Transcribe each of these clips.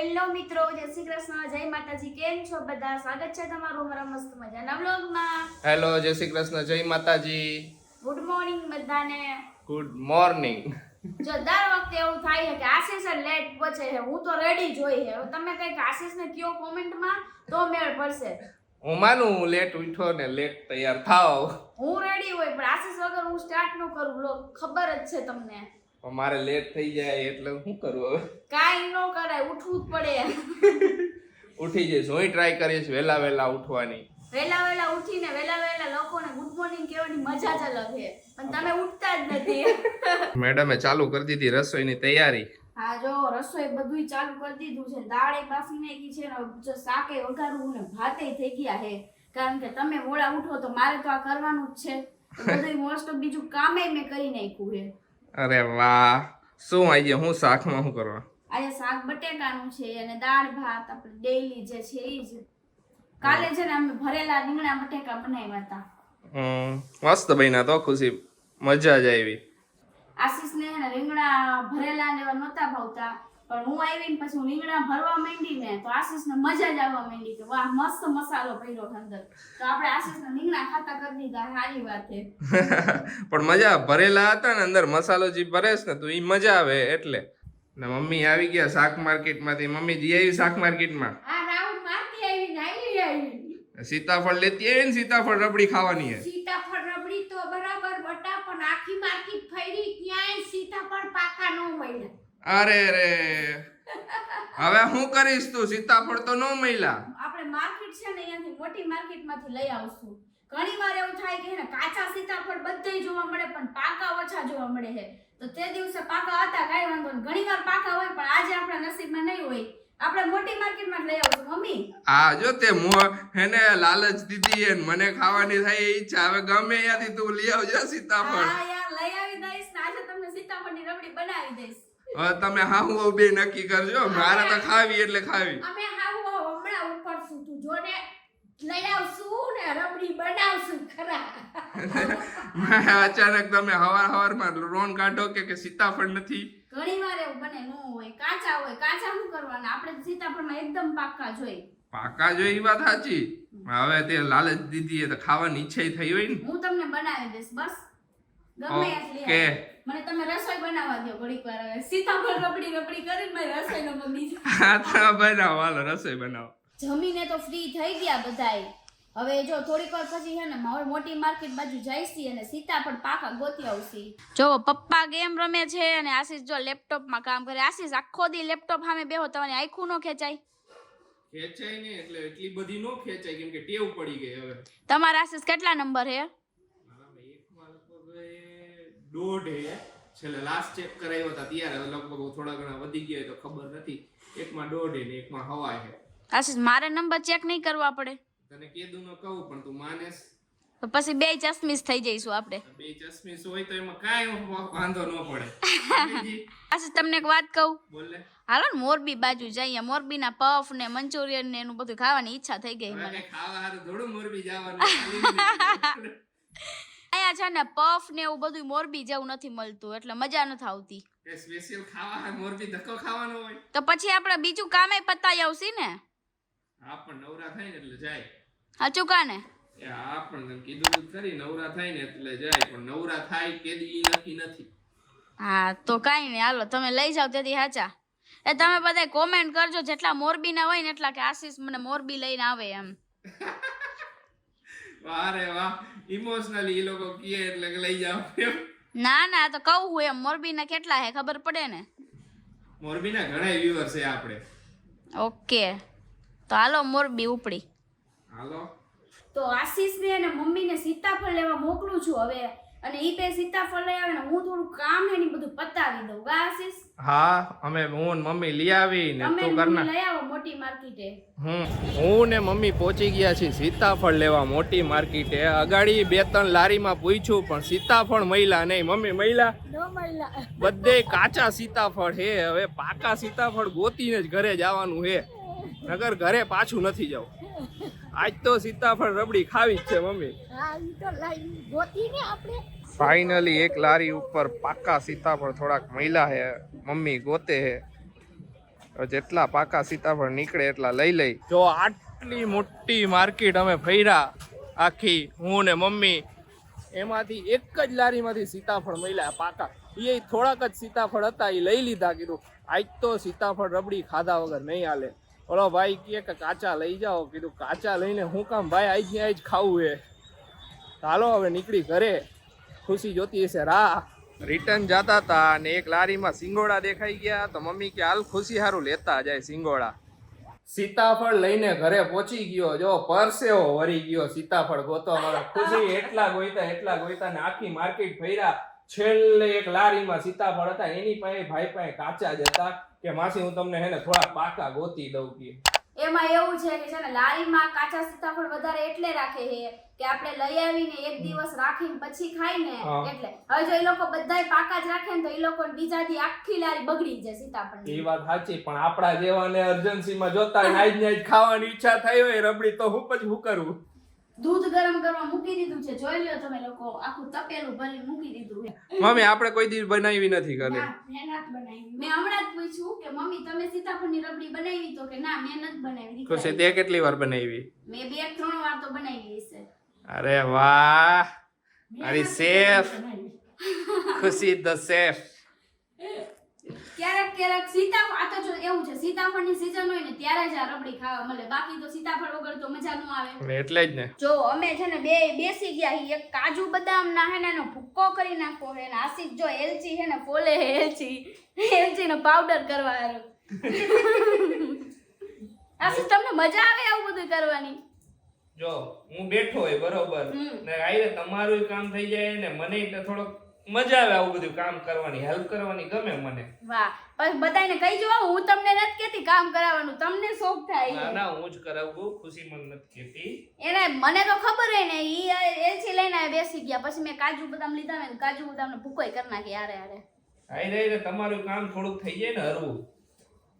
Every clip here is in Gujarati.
હેલો મિત્રો જય શ્રી કૃષ્ણ જય માતાજી કેમ છો બધા? સ્વાગત છે તમારું અમારા મસ્ત મજાના વ્લોગમાં. હેલો જય શ્રી કૃષ્ણ જય માતાજી. ગુડ મોર્નિંગ બધાને. ગુડ મોર્નિંગ જો દર વખતે એવું થાય છે કે આશીષ લેટ પહોંચે છે હું તો રેડી જોઈ છે. તમે કંઈક આશીષને કયો કોમેન્ટમાં તો મેળ પડશે. હું માનું હું લેટ ઉઠો ને લેટ તૈયાર થાવ. હું રેડી હોય પણ આશીષ વગર હું સ્ટાર્ટ ન કરું લો ખબર જ છે તમને. મારે લેટ થઈ જાય એટલે શું કરું હવે? કાઈ ન કરાય ઉઠવું જ પડે ઉઠી જઈશ. હું ટ્રાય કરીશ વેલા વેલા ઉઠવાની. વેલા વેલા ઉઠીને વેલા વેલા લોકોને ગુડ મોર્નિંગ કહેવાની મજા જ અલગ છે. પણ તમે ઉઠતા જ નથી. મેડમે ચાલુ કરી દીધી રસોઈની તૈયારી. હા જો રસોઈ બધું ચાલુ કરી દીધું છે. દાળે બાફી નાખી છે જો શાકે વઘારવું ને ભાતે થઈ ગયા છે. કારણ કે તમે મોડા ઉઠો તો મારે તો આ કરવાનું જ છે. બધું મોસ્ટ ઓફ બીજું કામે મેં કરી નાખ્યું છે. અરે વાહ. શું આજે હું શાકમાં શું કરવા? આજે શાક બટેકાનું છે અને દાળ ભાત આપણે ડેઈલી જે છે એ જ. કાલે છે ને અમે ભરેલા રીંગણા બટેકા બનાવ્યા હતા. હમ, મસ્ત બન્યા તો ખુશી. મજા જ આવી. આશીષ ને રીંગણા ભરેલા ને એવા નહોતા ભાવતા. પણ હું આવીને પછી હું રીંગણા ભરવા માંડી ને તો આશીષને મજા જ આવવા માંડી કે વાહ મસ્ત મસાલો ભર્યો અંદર. તો આપણે આશીષને રીંગણા ખાતા કરી દીધા સારી વાત છે. પણ મજા ભરેલા હતા ને અંદર મસાલો જે ભરેશ ને તો એ મજા આવે એટલે. ને મમ્મી આવી ગયા શાક માર્કેટમાંથી મમ્મી જી આવી શાક માર્કેટમાં? હા રાઉન્ડ મારતી આવી ને આવી આવી. સીતાફળ લેતી આવી ને સીતાફળ રબડી ખાવાની હે. સીતાફળ રબડી તો બરાબર બટા પણ આખી માર્કેટ ફેરી ક્યાંય સીતાફળ પાકા ન મળ્યા. અરે રે. હવે હું કરીશ તું? સીતાફળ તો ન મળ્યા. આપણે માર્કેટ છે ને અહીંયાથી મોટી માર્કેટમાંથી લઈ આવશું. ઘણી વાર એવું થાય કે હે ને કાચા સીતાફળ બધે જોવા મળે પણ પાકા ઓછા જોવા મળે છે તો તે દિવસે પાકા હતા કાંઈ વાંધો નહીં. ઘણી વાર પાકા હોય પણ આજે આપણા નસીબમાં નહીં હોય. આપણે મોટી માર્કેટમાં લઈ આવશું મમ્મી. આ જો તે મો હેને લાલચ દીધી હે મને ખાવાની થાય ઈચ્છા. હવે ગમે ત્યાંથી તું લઈ આવજો સીતાફળ હા યાર લઈ આવી દઈશ આજે તમને સીતાફળની રબડી બનાવી દઈશ. હવે તમે હા હું બે નક્કી કરજો. મારે તો ખાવી એટલે ખાવી. અમે હાવ હમણાં ઉપરશું તું. જોને લઈ આવશું ને રબડી બનાવશું ખરા. અચાનક તમે હવાર હવારમાં રોન કાઢો કે કે સીતાફળ નથી? ઘણી વાર એવું બને ન હોય. કાચા હોય. કાચા શું કરવાના? આપણે સીતાફળમાં એકદમ પાકા જોઈએ. પાકા જોઈએ એ વાત સાચી. હવે તે લાલચ દીધી એ તો ખાવાની ઈચ્છા થઈ હોય ને. હું તમને બનાવી દઈશ બસ. ગમે એટલે ઓકે. મને તમે રસોઈ બનાવવા દો ઘડીક વાર હવે. સીતાફળ રબડી રબડી કરીને મારી રસોઈનો બની હા તો બનાવો હાલો રસોઈ બનાવો. જમીને તો ફ્રી થઈ ગયા બધાય. હવે જો થોડીક વાર પછી છે ને મારે મોટી માર્કેટ બાજુ જઈશી અને સીતાફળ પાકા ગોતી આવશી. જો પપ્પા ગેમ રમે છે અને આશીષ જો લેપટોપમાં કામ કરે. આશીષ આખો દી લેપટોપ સામે બેહો તમારી આખું નો ખેંચાય. ખેંચાય ને એટલે એટલી બધી નો ખેંચાય કેમ કે ટેવ પડી ગઈ હવે. તમારા આશીષ કેટલા નંબર હે મારામાં એકમાં લગભગ એ દોઢ છેલ્લે લાસ્ટ ચેક કરાવ્યો હતા. ત્યારે લગભગ થોડા ઘણા વધી ગયા તો ખબર નથી. એકમાં દોઢે ને એકમાં હવા છે. આશીષ મારે નંબર ચેક નહીં કરવા પડે. તને કીધું ન કહું પણ તું માનેસ. તો પછી બે ચશ્મીસ થઈ જઈશું આપણે. બે ચશ્મીસ હોય તો એમાં કાંઈ વાંધો ન પડે. આશીષ તમને એક વાત કહું? બોલે. હાલો ને મોરબી બાજુ જઈએ. મોરબીના પફ ને મંચુરિયન ને એનું બધું ખાવાની ઈચ્છા થઈ ગઈ મને. ખાવા હારું થોડું મોરબી જવાનું. અહીંયા છે ને પફ ને એવું બધું મોરબી જેવું નથી મળતું એટલે મજા નથી આવતી. સ્પેશિયલ ખાવા મોરબી ધક્કો ખાવાનો હોય. તો પછી આપણે બીજું કામે પતાઈ આવશી ને? હા પણ નવરા થાય ને એટલે જાય. સાચું કાને? હા પણ કીધું ખરી નવરા થાય ને એટલે જાય પણ નવરા થાય કે દી ઈ નક્કી નથી. હા તો કાંઈ નહીં હાલો તમે લઈ જાઓ તેથી સાચા. એ તમે બધા કોમેન્ટ કરજો જેટલા મોરબીના હોય ને એટલા કે આશીષ મને મોરબી લઈને આવે એમ. વાહ રે વાહ. ઇમોશનલી એ લોકો કહે એટલે કે લઈ જાવ ના ના આ તો કહું હું એમ. મોરબીના કેટલા હે ખબર પડે ને? મોરબીના ઘણા વ્યુઅર છે આપણે. ઓકે. તો હાલો મોરબી ઉપડી. હાલો. તો આશીષને અને મમ્મીને સીતાફળ લેવા મોકલું છું હવે. અને ઈ બે સીતાફળ લઈ આવે ને હું થોડું કામ ગા આશીષ હા અમે હું ને મમ્મી લઈ આવી ને તું ને કરના લઈ આવો મોટી માર્કેટે. હું હું ને મમ્મી પહોંચી ગયા છીએ સીતાફળ લેવા મોટી માર્કેટે. અગાડી બે ત્રણ લારીમાં પૂછ્યું પણ સીતાફળ મહિલા નહીં. મમ્મી મહિલા ન બધે કાચા સીતાફળ હે હવે પાકા સીતાફળ ગોતીને જ ઘરે જવાનું હે નગર ઘરે પાછું નથી જવું. આજ તો સીતાફળ રબડી ખાવી જ છે મમ્મી. હા તો લાઈ ગોતીને આપણે ફાઇનલી એક લારી ઉપર પાકા સીતાફળ થોડાક મહિલા હે મમ્મી ગોતે હે જેટલા પાકા સીતાફળ નીકળે એટલા લઈ લઈ. જો આટલી મોટી માર્કેટ અમે ફર્યા, આખી હું ને મમ્મી, એમાંથી એક જ લારીમાંથી સીતાફળ મળ્યા પાકા. એ થોડાક જ સીતાફળ હતા એ લઈ લીધા કીધું. આજ તો સીતાફળ રબડી ખાધા વગર નહીં હાલે. ઓલો ભાઈ કહે કે કાચા લઈ જાઓ કીધું. કાચા લઈને હું કામ ભાઈ આજ ને આજ ખાવું હે ચાલો હવે નીકળી ઘરે. ખુશી જોતી હશે રાહ. રિટર્ન જતા હતા અને એક લારીમાં સિંગોડા દેખાઈ ગયા તો મમ્મી કે હાલ ખુશી હારું લેતા જાય સિંગોડા સીતાફળ લઈને ઘરે પહોંચી ગયો. જો પરસેવો વરી ગયો સીતાફળ ગોતવા મારા ખુશી એટલા ગોઈતા એટલા ગોઈતા ને આખી માર્કેટ ફર્યા છેલ્લે એક લારીમાં સીતાફળ હતા. એની પાસે ભાઈ પાસે કાચા જ હતા કે માસી હું તમને હેને થોડા પાકા ગોતી દઉં કે. એમાં એવું છે કે છે ને લારીમાં કાચા સીતાફળ વધારે એટલે રાખે છે. કે આપણે લઈ આવીને એક દિવસ રાખીને પછી ખાઈ ને એટલે હવે જો એ લોકો બધાય પાકા જ રાખે ને તો એ લોકો બીજા દી આખી લારી બગડી જાય સીતાફળ એ વાત સાચી પણ આપણા જેવાને અર્જન્સીમાં જોતા આજ ને આજ ખાવાની ઈચ્છા થઈ હોય રબડી તો હું પછી હું કરું? દૂધ ગરમ કરવા મૂકી દીધું છે જોઈ લ્યો તમે લોકો આખું તપેલું ભરી મૂકી દીધું છે. મમ્મી આપણે કોઈ દિવસ બનાવી નથી ઘરે મેં બનાવી. મેં હમણાં જ પૂછ્યું કે મમ્મી તમે સીતાફળની રબડી બનાવી તો કે ના મેં નથી બનાવી. તો છે તે કેટલી વાર બનાવી? મેં બે ત્રણ વાર તો બનાવી છે અરે વાહ. મારી સેફ. ખુશી ધ સેફ. ક્યારેક ક્યારેક સીતાફળ આ તો જો એવું છે સીતાફળની સીઝન હોય ને ત્યારે જ આ રબડી ખાવા મળે. બાકી તો સીતાફળ વગર તો મજા ન આવે. એટલે જ ને. જો અમે છે ને બે બેસી ગયા હી એક કાજુ બદામ ના હે ને એનો ભૂક્કો કરી નાખો હે ને આશિક જો એલચી હે ને ફોલે હે એલચી. એલચી નો પાવડર કરવા. આશિક તમને મજા આવે આવું બધું કરવાની? જો હું બેઠો હોય બરોબર ને આઈને તમારું કામ થઈ જાય ને મને થોડોક મજા આવે આવું બધું કામ કરવાની હેલ્પ કરવાની ગમે મને. વાહ પણ બધાને કહી જો હું તમને નથી કેતી કામ કરાવવાનું તમને શોખ થાય ના હું જ કરાવું ખુશી મન નથી કેતી એને મને તો ખબર હે ને ઈ એલસી લઈને બેસી ગયા પછી મેં કાજુ બદામ લીધા ને કાજુ બદામ ને ભૂકોય કરી નાખી આરે આરે આઈ રે તમારું કામ થોડુંક થઈ જાય ને હરવું.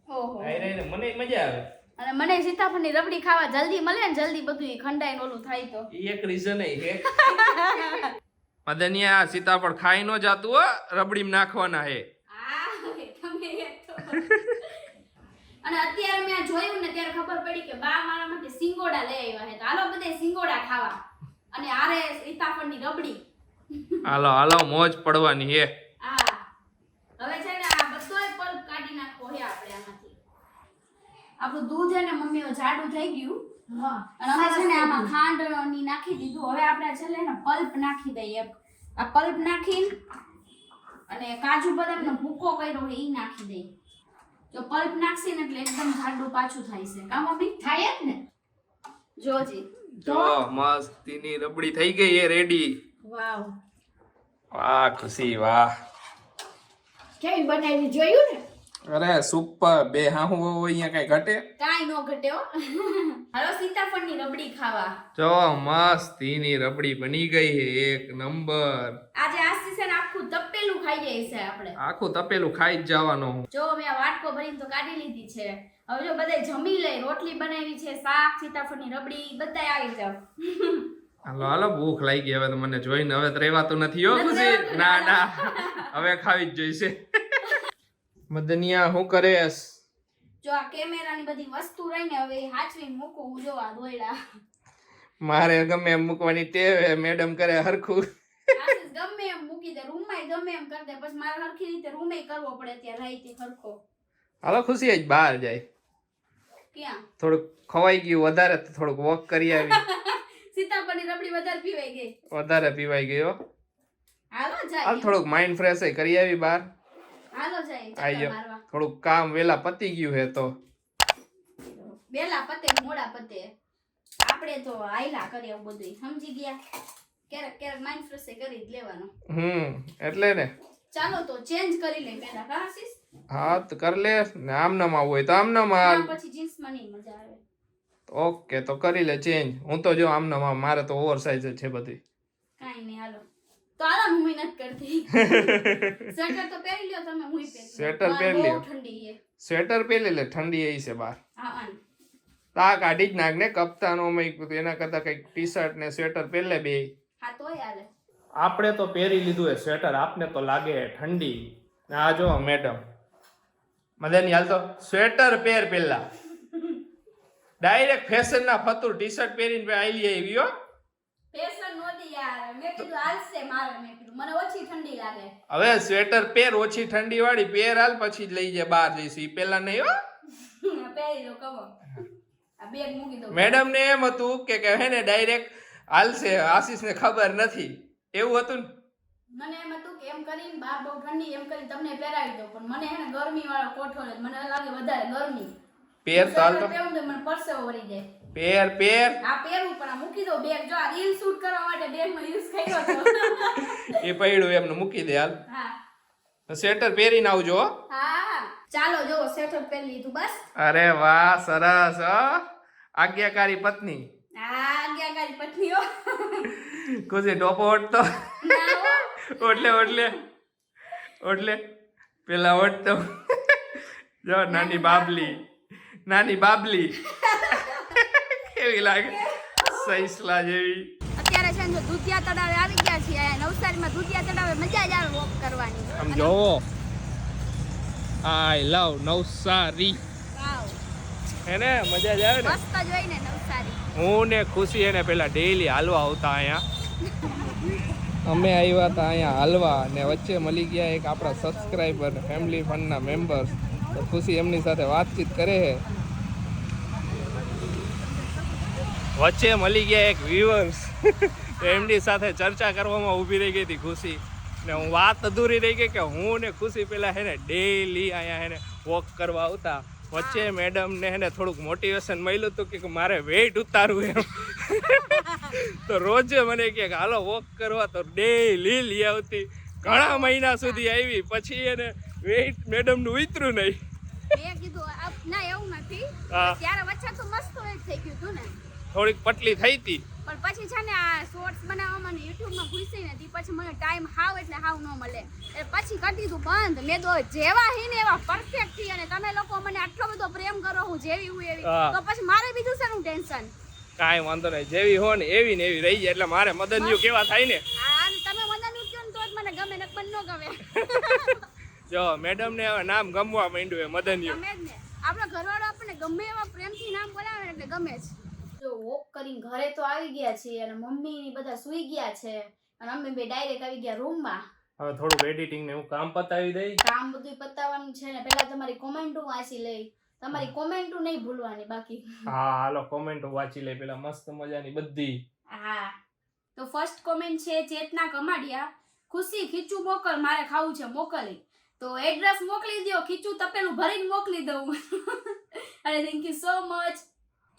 ઓહો. આઈ રે મને મજા આવે. અને મને સીતાફળની રબડી ખાવા જલ્દી મળે ને જલ્દી બધું ખંડાઈ ને ઓલું થાય તો. એક રીઝન મદનિયા સીતાફળ ખાઈ નો જાતું હો રબડીમાં નાખવાના હે. અને અત્યારે મેં જોયું ને ત્યારે ખબર પડી કે બા મારા માટે સિંગોડા લઈ આવ્યા છે. તો હાલો બધે સિંગોડા ખાવા. અને આરે સીતાફળની રબડી. હાલો હાલો મોજ પડવાની હે. હા. હવે છે ને આ બધોય પલ્પ કાઢી નાખવો છે આપણે આમાંથી આપણું દૂધ અને ને મમ્મીઓ જાડું થઈ ગયું. અને અમે છે ને આમાં ખાંડની નાખી દીધું. હવે આપણે છે ને પલ્પ નાખી દઈએ. આ પલ્પ નાખી અને કાજુ બદામનો ભૂકો કર્યો હોય ઈ નાખી દઈએ. જો પલ્પ નાખશે ને એટલે એકદમ જાડું પાછું થાય છે. કા મમ્મી? થાય જ ને. જોજી જો. મસ્તીની રબડી થઈ ગઈ એ રેડી. વાવ. વાહ ખુશી વાહ. કેવી બનાવી જોયું ને? અરે સુપર. બે હા હું અહીંયા કઈ ઘટે? કાઈ નો ઘટ્યો હાલો સીતાફળની રબડી ખાવા. જો મસ્તીની રબડી બની ગઈ હે એક નંબર. આજે આશી છે ને આખું તપેલું ખાઈ જાય છે આપણે. આખું તપેલું ખાઈ જ જવાનું જો મેં વાટકો ભરીને તો કાઢી લીધી છે. હવે જો બધા જમી લે રોટલી બનાવી છે શાક સીતાફળની રબડી બધાય આવી જાવ. હાલો હાલો ભૂખ લાગી હવે તો મને જોઈને હવે તો રહેવાતું નથી હો ખુશી. ના ના. હવે ખાવી જ જોઈશે. મદનિયા હું કરેશ? જો આ કેમેરાની બધી વસ્તુ રહીને હવે હાચવીને મૂકું હું જો આ દોયડા. મારે ગમે એમ મૂકવાની ટેવ મેડમ કરે હરખું. ગમે એમ મૂકી દે રૂમમાં ગમે એમ કરી દે બસ મારે હરખી રીતે રૂમે કરવો પડે ત્યાં રાઈતે હરખો. હાલો ખુશી જ બહાર જાય. ક્યાં? થોડુંક ખવાઈ ગયું વધારે તો થોડુંક વોક કરી આવી. સીતાફળની રબડી વધારે પીવાઈ ગઈ. વધારે પીવાઈ ગયો હાલો હાલ જાય. થોડુંક માઇન્ડ ફ્રેશ કરી આવી બહાર. હાલો આઈ થોડુંક કામ વેલા પતી ગયું હે તો. વેલા પતે મોડા પતે. આપણે તો આયલા કરીએ એવું બધું સમજી ગયા? ક્યારેક ક્યારેક માઇન્ડ ફ્રેશ કરી જ લેવાનો. હમ એટલે ને. ચાલો તો ચેન્જ કરી લે હા આશિષ? હા તો કર લે. ને આમનામ હોય તો આમનામાં પછી જીન્સમાં નહીં મજા આવે. ઓકે તો કરી લે ચેન્જ હું તો જો આમનામાં આમ મારે તો ઓવર સાઇઝ છે બધી. કાઈ નહીં હાલો. તો હું મહેનત કરતી. સ્વેટર તો પહેરી લ્યો તમે હું પહેરી સ્વેટર પહેરી લ્યો. ઠંડી છે. સ્વેટર પહેરી લે ઠંડી એ છે બહાર હા. તા કાઢી જ નાખ ને કપ્તાનો અમે એના કરતા કંઈક ટી શર્ટ ને સ્વેટર પહેરે બે. હા તોય હાલે. આપણે તો પહેરી લીધું એ સ્વેટર આપને તો લાગે ઠંડી. આ જો મેડમ. મદન હાલ તો સ્વેટર પહેર પેલા ડાયરેક્ટ ફેશન ના ફતુર ટી શર્ટ પહેરીને આવી આવી હો. ફેશન નહોતી યાર. મેં કીધું હાલશે મારે મેં કીધું. મને ઓછી ઠંડી લાગે. હવે સ્વેટર પહેર ઓછી ઠંડી વાળી પહેર હાલ પછી જ લઈ જાય બહાર જઈશું. ઈ પેલા નહીં હો. પહેરી લો કવો આ બેગ મૂકી દો મેડમ ને એમ હતું કે કે હે ને ડાયરેક્ટ હાલશે. આશીષ ને ખબર નથી. એવું હતું ને? મને એમ હતું કે એમ કરીને બહાર બહુ ઠંડી એમ કરીને તમને પહેરાવી દો પણ મને હે ને ગરમી વાળો કોઠો મને લાગે વધારે ગરમી. પહેર તો હાલ તો મને પરસેવો વળી જાય. પહેર પેર. આ પહેરું પણ આ મૂકી દો બેગ જો આ રીલ શૂટ કરવા માટે બેગમાં યુઝ કર્યો હતો એ પડ્યું એમને. મૂકી દે હાલ. હા. સ્વેટર પહેરીને આવજો હા. ચાલો જો સ્વેટર પહેરી લીધું બસ. અરે વાહ સરસ હો. આજ્ઞાકારી પત્ની. આજ્ઞાકારી પત્નીઓ ખુશી ડોપો ઓટતો ઓટલે ઓટલે ઓટલે પેલા ઓટતો જો નાની બાબલી. નાની બાબલી. કેવી લાગે? સૈસલા જેવી. અત્યારે છે ને દુધિયા તળાવે આવી ગયા છીએ અહીંયા નવસારીમાં દુધિયા તળાવે મજા જ આવે વોક કરવાની. આમ જોવો આઈ લવ નવસારી. એને મજા જ આવે ને? મસ્ત જોઈને નવસારી. હું ને ખુશી એને પેલા ડેઈલી હાલવા આવતા અહીંયા. અમે આવ્યા હતા અહીંયા હાલવા ને વચ્ચે મળી ગયા એક આપણા સબસ્ક્રાઈબર ફેમિલી ફંડના મેમ્બર્સ તો ખુશી એમની સાથે વાતચીત કરે છે. વચ્ચે મળી ગયા એક વ્યુઅર્સ એમની સાથે ચર્ચા કરવામાં ઊભી રહી ગઈ હતી ખુશી. ને હું વાત અધૂરી રહી ગઈ કે હું ને ખુશી પહેલાં હે ને ડેઈલી અહીંયા હે ને વોક કરવા આવતા. વચ્ચે મેડમને હે ને થોડુંક મોટિવેશન મળ્યું હતું કે મારે વેઇટ ઉતારવું એમ. તો રોજે મને કે હાલો વોક કરવા. તો ડેઈલી લઈ આવતી. ઘણા મહિના સુધી આવી. પછી એને વેઇટ મેડમનું ઉતર્યું નહીં. મેં કીધું ના એવું નથી. ત્યારે વચ્ચે તો મસ્ત થઈ ગયું હતું ને. થોડીક પટલી થઈ હતી પણ પછી છે ને આ શોર્ટ્સ બનાવવામાં ને યુટ્યુબમાં ઘૂસી ને પછી મને ટાઈમ હાવ એટલે હાવ ન મળે. એટલે પછી કરી દીધું બંધ. મેં તો જેવા હી ને એવા પરફેક્ટથી અને તમે લોકો મને આટલો બધો પ્રેમ કરો હું જેવી હું એવી. તો પછી મારે બીજું શેનું ટેન્શન કાંઈ વાંધો નહીં. જેવી હો ને એવી ને એવી રહી જાય. એટલે મારે મદનયું કેવા થાય ને? આ તમે મને કહો ને તો જ મને ગમે ને પણ ન ગમે. જો મેડમ ને હવે નામ ગમવા માંડ્યું એ મદનયું આપણો ઘરવાળો આપણને ગમે એવા પ્રેમથી નામ બોલાવે એટલે ગમે જ. જો વોક કરીને ઘરે તો આવી ગયા છીએ અને મમ્મી બધા સુઈ ગયા છે. અને અમે બે ડાયરેક્ટ આવી ગયા રૂમમાં હવે થોડું એડિટિંગ ને હું કામ પતાવી દઈ. કામ બધું પતાવવાનું છે ને પેલા તમારી કોમેન્ટો વાંચી લઈ. તમારી કોમેન્ટો નહીં ભૂલવાની બાકી. હા હાલો કોમેન્ટો વાંચી લઈ. પેલા મસ્ત મજાની બધી. હા. તો ફર્સ્ટ કોમેન્ટ છે ચેતના કમાડિયા. ખુશી ખીચું મોકલ મારે ખાવું છે મોકલી. તો એડ્રેસ મોકલી દો ખીચું તપેલું ભરીને મોકલી દઉં. અને થેન્ક યુ સો મચ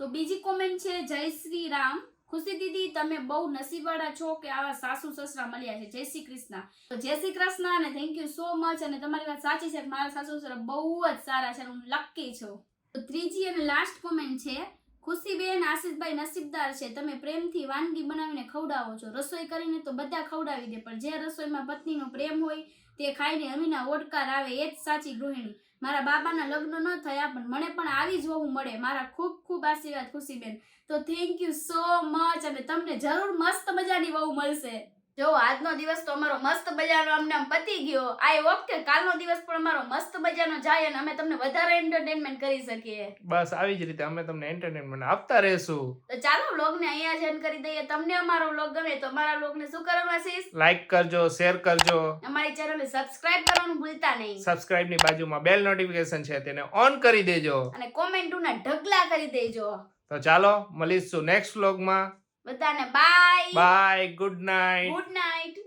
તો બીજી કોમેન્ટ છે, જય શ્રી રામ ખુશી દીદી, તમે બહુ નસીબવાળા છો કે આવા સાસુ સસરા મળ્યા છે. જય શ્રી કૃષ્ણ. તો જય શ્રી કૃષ્ણ અને થેન્ક યુ સો મચ અને તમારી વાત સાચી છે મારા સાસુ સસરા બહુ જ સારા છે હું લકી છું. તો ત્રીજી અને લાસ્ટ કોમેન્ટ છે, ખુશીબેન આશિષભાઈ નસીબદાર છે. તમે પ્રેમથી વાનગી બનાવીને ખવડાવો છો. રસોઈ કરીને તો બધા ખવડાવી દે, પણ જે રસોઈમાં પત્નીનો પ્રેમ હોય તે ખાઈને અમીના ઓડકાર આવે એ જ સાચી ગૃહિણી. મારા બાબાના લગ્ન ન થયા, પણ મને પણ આવી જ વહુ મળે. મારા ખૂબ ખૂબ આશીર્વાદ ખુશીબેન. તો થેન્ક યુ સો મચ અને તમને જરૂર મસ્ત મજાની વહુ મળશે. જો આજનો દિવસ તો અમારો મસ્ત મજાનો અમને આમ પતી ગયો. આ કે કાલનો દિવસ પણ અમારો મસ્ત મજાનો જાય અને અમે તમને વધારે એન્ટરટેનમેન્ટ કરી શકીએ. બસ આવી જ રીતે અમે તમને એન્ટરટેનમેન્ટ આપતા રહેશું. તો ચાલો વ્લોગને અહીંયા જ એન્ડ કરી દઈએ. તમને અમારો વ્લોગ ગમે તો અમારા વ્લોગને શું કરવાનું આશીષ લાઈક કરજો શેર કરજો. અમારી ચેનલને સબસ્ક્રાઇબ કરવાનું ભૂલતા નહીં. સબસ્ક્રાઇબની બાજુમાં બેલ નોટિફિકેશન છે તેને ઓન કરી દેજો. અને કોમેન્ટોના ઢગલા કરી દેજો. તો ચાલો મળીશું નેક્સ્ટ વ્લોગમાં. બધાને bye bye good night good night